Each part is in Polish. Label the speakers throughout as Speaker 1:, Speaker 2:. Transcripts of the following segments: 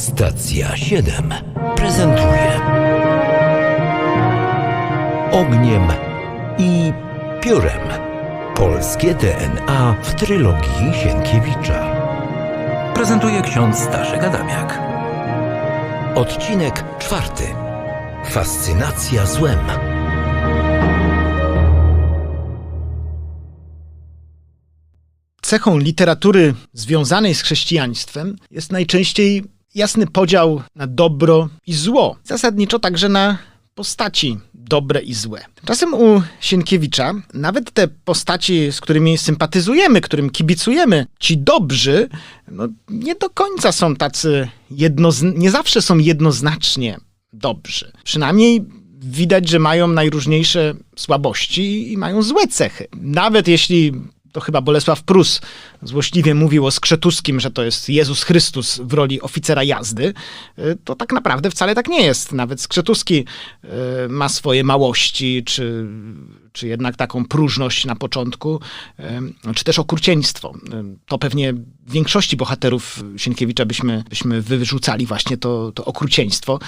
Speaker 1: Stacja 7 prezentuje Ogniem i piórem. Polskie DNA w trylogii Sienkiewicza.
Speaker 2: Prezentuje ksiądz Staszek Adamiak.
Speaker 1: Odcinek czwarty. Fascynacja złem.
Speaker 3: Cechą literatury związanej z chrześcijaństwem jest najczęściej jasny podział na dobro i zło. Zasadniczo także na postaci dobre i złe. Czasem u Sienkiewicza nawet te postaci, z którymi sympatyzujemy, którym kibicujemy, ci dobrzy, no, nie do końca są tacy nie zawsze są jednoznacznie dobrzy. Przynajmniej widać, że mają najróżniejsze słabości i mają złe cechy. Nawet jeśli to chyba Bolesław Prus złośliwie mówił o Skrzetuskim, że to jest Jezus Chrystus w roli oficera jazdy, y, to tak naprawdę wcale tak nie jest. Nawet Skrzetuski y, ma swoje małości, czy, czy jednak taką próżność na początku, y, czy też okrucieństwo. To pewnie większości bohaterów Sienkiewicza byśmy, byśmy wyrzucali właśnie to, to okrucieństwo,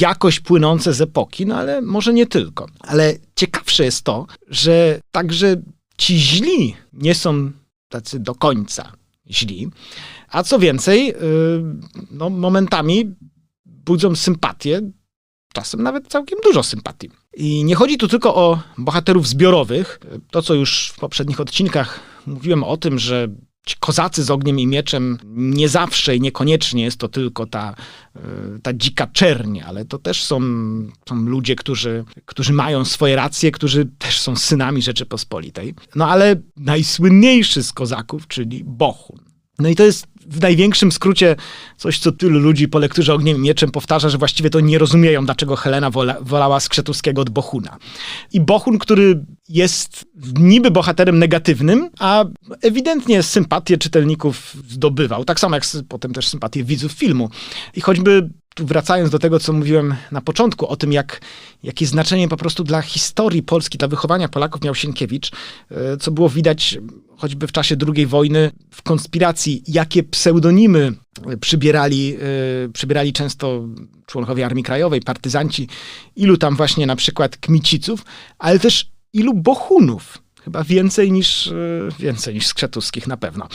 Speaker 3: jakoś płynące z epoki, no ale może nie tylko. Ale ciekawsze jest to, że także ci źli nie są tacy do końca źli. A co więcej, yy, no, momentami budzą sympatię, czasem nawet całkiem dużo sympatii. I nie chodzi tu tylko o bohaterów zbiorowych. To, co już w poprzednich odcinkach mówiłem o tym, że ci kozacy z ogniem i mieczem nie zawsze i niekoniecznie jest to tylko ta, y, ta dzika czerń, ale to też są, są ludzie, którzy, którzy mają swoje racje, którzy też są synami Rzeczypospolitej. No ale najsłynniejszy z kozaków, czyli Bohun. No i to jest w największym skrócie coś, co tylu ludzi po lekturze Ogniem i Mieczem powtarza, że właściwie to nie rozumieją, dlaczego Helena wola, wolała Skrzetuskiego od Bohuna. I Bohun, który jest niby bohaterem negatywnym, a ewidentnie sympatię czytelników zdobywał. Tak samo jak potem też sympatię widzów filmu. I choćby tu wracając do tego, co mówiłem na początku, o tym, jak, jakie znaczenie po prostu dla historii Polski, dla wychowania Polaków miał Sienkiewicz, e, co było widać choćby w czasie II wojny w konspiracji, jakie pseudonimy przybierali, e, przybierali często członkowie Armii Krajowej, partyzanci, ilu tam właśnie na przykład Kmiciców, ale też ilu Bohunów. Chyba więcej niż, e, więcej niż Skrzetuskich na pewno.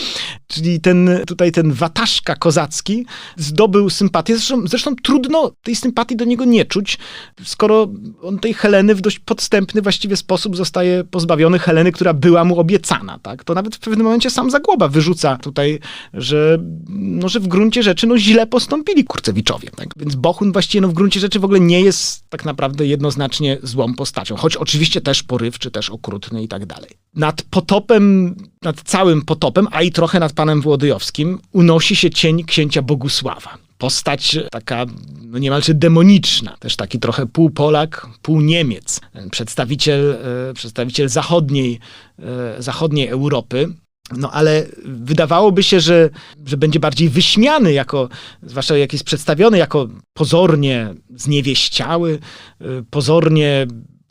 Speaker 3: Czyli ten, tutaj ten wataszka kozacki zdobył sympatię. Zresztą, zresztą trudno tej sympatii do niego nie czuć, skoro on tej Heleny w dość podstępny właściwie sposób zostaje pozbawiony Heleny, która była mu obiecana. Tak? To nawet w pewnym momencie sam Zagłoba wyrzuca tutaj, że, no, że w gruncie rzeczy no, źle postąpili Kurcewiczowie. Tak? Więc Bohun właściwie no, w gruncie rzeczy w ogóle nie jest tak naprawdę jednoznacznie złą postacią. Choć oczywiście też porywczy, też okrutny i tak dalej dalej. Nad potopem, nad całym potopem, a i trochę nad panem Włodyjowskim, unosi się cień księcia Bogusława. Postać taka no niemalże demoniczna, też taki trochę pół Polak, pół Niemiec, przedstawiciel, e, przedstawiciel zachodniej, e, zachodniej Europy. No ale wydawałoby się, że, że będzie bardziej wyśmiany, jako, zwłaszcza jak jest przedstawiony jako pozornie zniewieściały, e, pozornie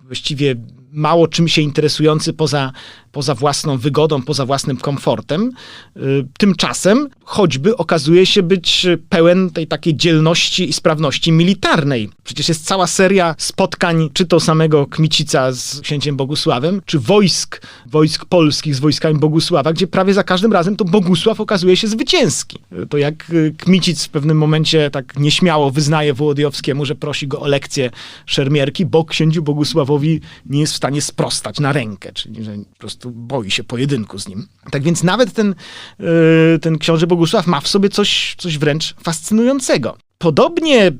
Speaker 3: właściwie mało czym się interesujący poza, poza własną wygodą, poza własnym komfortem. Y, tymczasem choćby okazuje się być pełen tej takiej dzielności i sprawności militarnej. Przecież jest cała seria spotkań, czy to samego Kmicica z księciem Bogusławem, czy wojsk, wojsk polskich z wojskami Bogusława, gdzie prawie za każdym razem to Bogusław okazuje się zwycięski. To jak y, Kmicic w pewnym momencie tak nieśmiało wyznaje Wołodyjowskiemu, że prosi go o lekcję szermierki, bo księciu Bogusławowi nie jest w stanie sprostać na rękę, czyli że po prostu boi się pojedynku z nim. Tak więc nawet ten, yy, ten książę Bogusław ma w sobie coś, coś wręcz fascynującego. Podobnie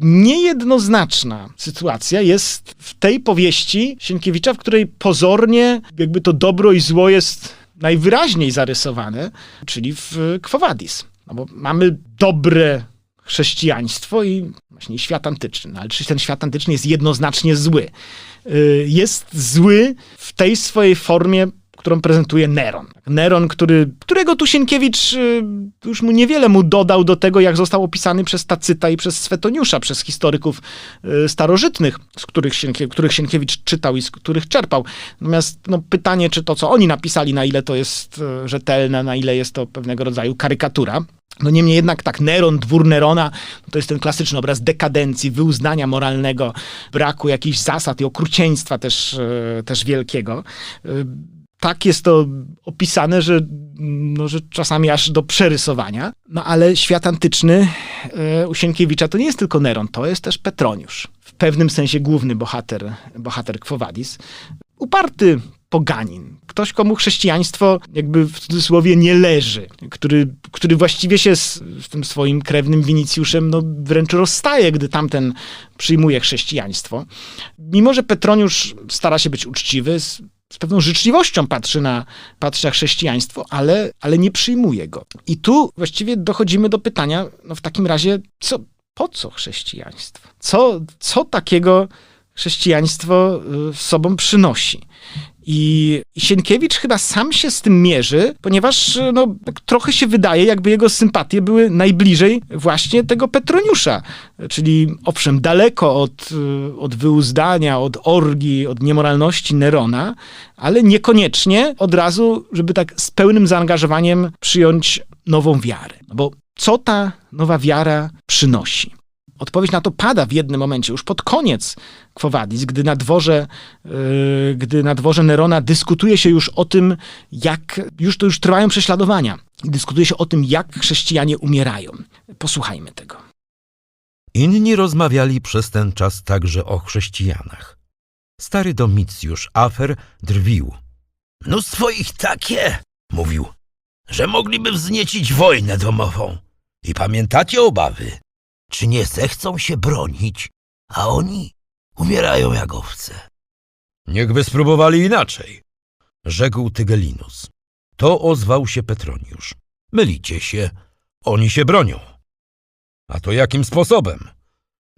Speaker 3: niejednoznaczna sytuacja jest w tej powieści Sienkiewicza, w której pozornie jakby to dobro i zło jest najwyraźniej zarysowane, czyli w Quo Vadis. No bo mamy dobre chrześcijaństwo i właśnie świat antyczny. No ale czy ten świat antyczny jest jednoznacznie zły? Y, jest zły w tej swojej formie, którą prezentuje Neron. Neron, który, którego tu Sienkiewicz y, już mu niewiele mu dodał do tego, jak został opisany przez Tacyta i przez Swetoniusza, przez historyków y, starożytnych, z których, których Sienkiewicz czytał i z których czerpał. Natomiast no, pytanie, czy to, co oni napisali, na ile to jest y, rzetelne, na ile jest to pewnego rodzaju karykatura. No niemniej jednak tak, Neron, dwór Nerona, to jest ten klasyczny obraz dekadencji, wyuznania moralnego, braku jakichś zasad i okrucieństwa też, też wielkiego. Tak jest to opisane, że, no, że czasami aż do przerysowania. No ale świat antyczny e, u Sienkiewicza to nie jest tylko Neron, to jest też Petroniusz. W pewnym sensie główny bohater, bohater Quo Vadis. Uparty poganin. Ktoś, komu chrześcijaństwo jakby w cudzysłowie nie leży, który, który właściwie się z, z tym swoim krewnym Winicjuszem no, wręcz rozstaje, gdy tamten przyjmuje chrześcijaństwo. Mimo, że Petroniusz stara się być uczciwy, z, pewną życzliwością patrzy na, patrzy na chrześcijaństwo, ale, ale nie przyjmuje go. I tu właściwie dochodzimy do pytania, no w takim razie, co, po co chrześcijaństwo? Co, co takiego chrześcijaństwo y, sobą przynosi? I Sienkiewicz chyba sam się z tym mierzy, ponieważ no, tak trochę się wydaje, jakby jego sympatie były najbliżej właśnie tego Petroniusza. Czyli owszem, daleko od, od wyuzdania, od orgii, od niemoralności Nerona, ale niekoniecznie od razu, żeby tak z pełnym zaangażowaniem przyjąć nową wiarę. Bo co ta nowa wiara przynosi? Odpowiedź na to pada w jednym momencie, już pod koniec Quo Vadis, gdy na dworze, yy, gdy na dworze Nerona dyskutuje się już o tym, jak, już to już trwają prześladowania. Dyskutuje się o tym, jak chrześcijanie umierają. Posłuchajmy tego.
Speaker 1: Inni rozmawiali przez ten czas także o chrześcijanach. Stary Domicjusz Afer drwił.
Speaker 4: Mnóstwo ich takie, mówił, że mogliby wzniecić wojnę domową. I pamiętacie obawy? Czy nie zechcą się bronić, a oni umierają jak owce.
Speaker 1: Niechby spróbowali inaczej, rzekł Tygelinus. To ozwał się Petroniusz. Mylicie się, oni się bronią. A to jakim sposobem?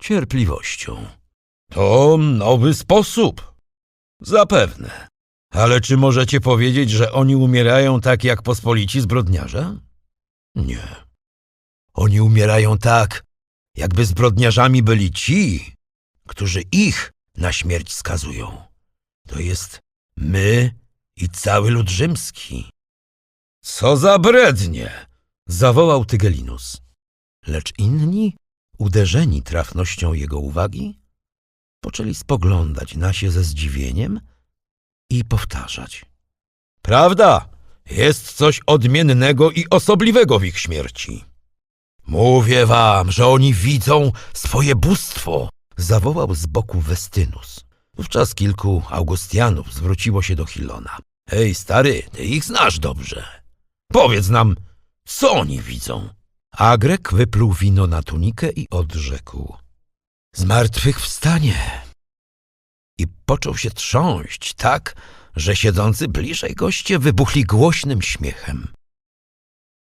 Speaker 4: Cierpliwością.
Speaker 1: To nowy sposób. Zapewne. Ale czy możecie powiedzieć, że oni umierają tak jak pospolici zbrodniarze?
Speaker 4: Nie. Oni umierają tak, jakby zbrodniarzami byli ci, którzy ich na śmierć skazują. To jest my i cały lud rzymski.
Speaker 1: Co za brednie! zawołał Tygelinus. Lecz inni, uderzeni trafnością jego uwagi, poczęli spoglądać na się ze zdziwieniem i powtarzać. Prawda, jest coś odmiennego i osobliwego w ich śmierci.
Speaker 4: Mówię wam, że oni widzą swoje bóstwo.
Speaker 1: Zawołał z boku Westynus. Wówczas kilku Augustianów zwróciło się do Hilona.
Speaker 4: Hej, stary, ty ich znasz dobrze. Powiedz nam, co oni widzą?
Speaker 1: A Grek wypluł wino na tunikę i odrzekł.
Speaker 4: Zmartwychwstanie. I począł się trząść tak, że siedzący bliżej goście wybuchli głośnym śmiechem.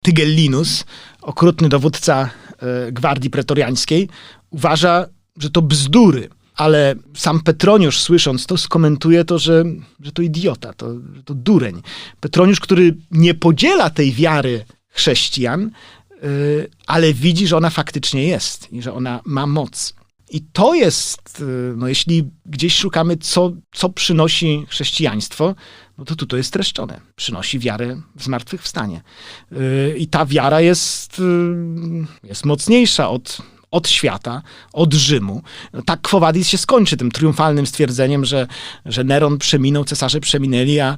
Speaker 3: Tygellinus, okrutny dowódca e, gwardii pretoriańskiej, uważa, że to bzdury. Ale sam Petroniusz, słysząc to, skomentuje to, że, że to idiota, to, że to dureń. Petroniusz, który nie podziela tej wiary chrześcijan, y, ale widzi, że ona faktycznie jest i że ona ma moc. I to jest, y, no jeśli gdzieś szukamy, co, co przynosi chrześcijaństwo, no to tu to jest streszczone. Przynosi wiarę w zmartwychwstanie. Y, I ta wiara jest, y, jest mocniejsza od, od świata, od Rzymu. Tak Quo Vadis się skończy tym triumfalnym stwierdzeniem, że, że Neron przeminął, cesarze przeminęli, a,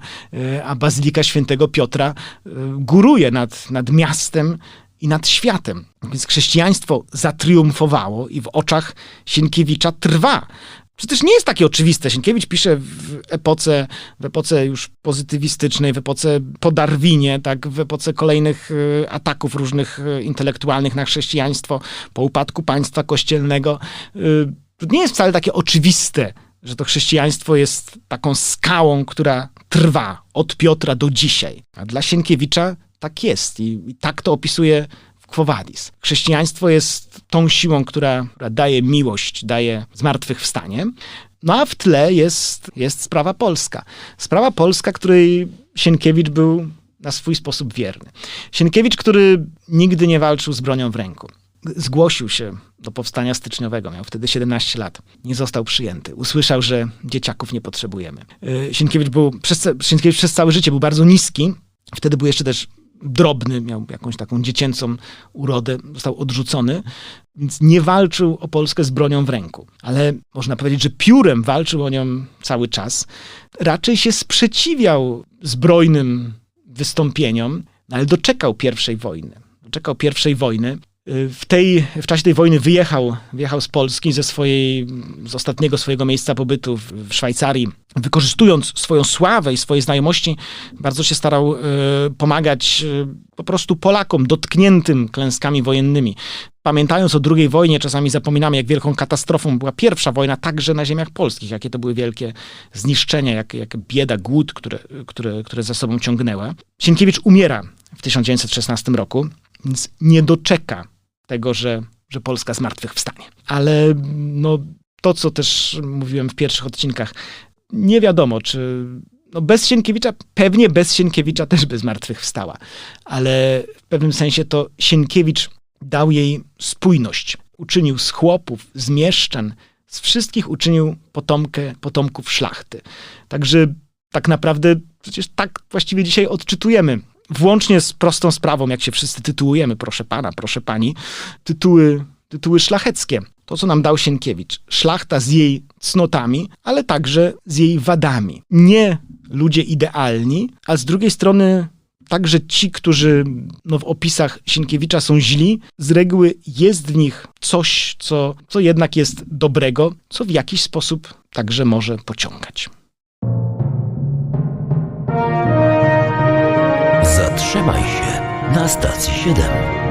Speaker 3: a Bazylika Świętego Piotra góruje nad, nad miastem i nad światem. Więc chrześcijaństwo zatriumfowało i w oczach Sienkiewicza trwa. Przecież nie jest takie oczywiste. Sienkiewicz pisze w epoce, w epoce już pozytywistycznej, w epoce po Darwinie, tak, w epoce kolejnych y, ataków różnych y, intelektualnych na chrześcijaństwo, po upadku państwa kościelnego. To nie jest wcale takie oczywiste, że to chrześcijaństwo jest taką skałą, która trwa od Piotra do dzisiaj. A dla Sienkiewicza tak jest i, i tak to opisuje Quo Vadis. Chrześcijaństwo jest tą siłą, która, która daje miłość, daje zmartwychwstanie. No a w tle jest, jest sprawa polska. Sprawa polska, której Sienkiewicz był na swój sposób wierny. Sienkiewicz, który nigdy nie walczył z bronią w ręku. Zgłosił się do powstania styczniowego, miał wtedy 17 lat. Nie został przyjęty. Usłyszał, że dzieciaków nie potrzebujemy. Yy, Sienkiewicz, był, przez, Sienkiewicz przez całe życie był bardzo niski. Wtedy był jeszcze też drobny, miał jakąś taką dziecięcą urodę, został odrzucony, więc nie walczył o Polskę z bronią w ręku. Ale można powiedzieć, że piórem walczył o nią cały czas. Raczej się sprzeciwiał zbrojnym wystąpieniom, no ale doczekał pierwszej wojny. Doczekał pierwszej wojny. W, tej, w czasie tej wojny wyjechał, wyjechał z Polski ze swojej, z ostatniego swojego miejsca pobytu w, w Szwajcarii. Wykorzystując swoją sławę i swoje znajomości, bardzo się starał y, pomagać y, po prostu Polakom dotkniętym klęskami wojennymi. Pamiętając o II wojnie, czasami zapominamy, jak wielką katastrofą była pierwsza wojna, także na ziemiach polskich, jakie to były wielkie zniszczenia, jak, jak bieda, głód, które, które, które za sobą ciągnęła. Sienkiewicz umiera w 1916 roku, więc nie doczeka tego, że, że Polska zmartwychwstanie. Ale no, to, co też mówiłem w pierwszych odcinkach, nie wiadomo, czy no bez Sienkiewicza, pewnie bez Sienkiewicza też by zmartwychwstała, ale w pewnym sensie to Sienkiewicz dał jej spójność. Uczynił z chłopów, z mieszczan, z wszystkich uczynił potomkę, potomków szlachty. Także tak naprawdę przecież tak właściwie dzisiaj odczytujemy włącznie z prostą sprawą, jak się wszyscy tytułujemy, proszę pana, proszę pani, tytuły, tytuły szlacheckie. To, co nam dał Sienkiewicz. Szlachta z jej cnotami, ale także z jej wadami. Nie ludzie idealni, a z drugiej strony także ci, którzy no, w opisach Sienkiewicza są źli, z reguły jest w nich coś, co, co jednak jest dobrego, co w jakiś sposób także może pociągać.
Speaker 2: Zatrzymaj się na stacji 7.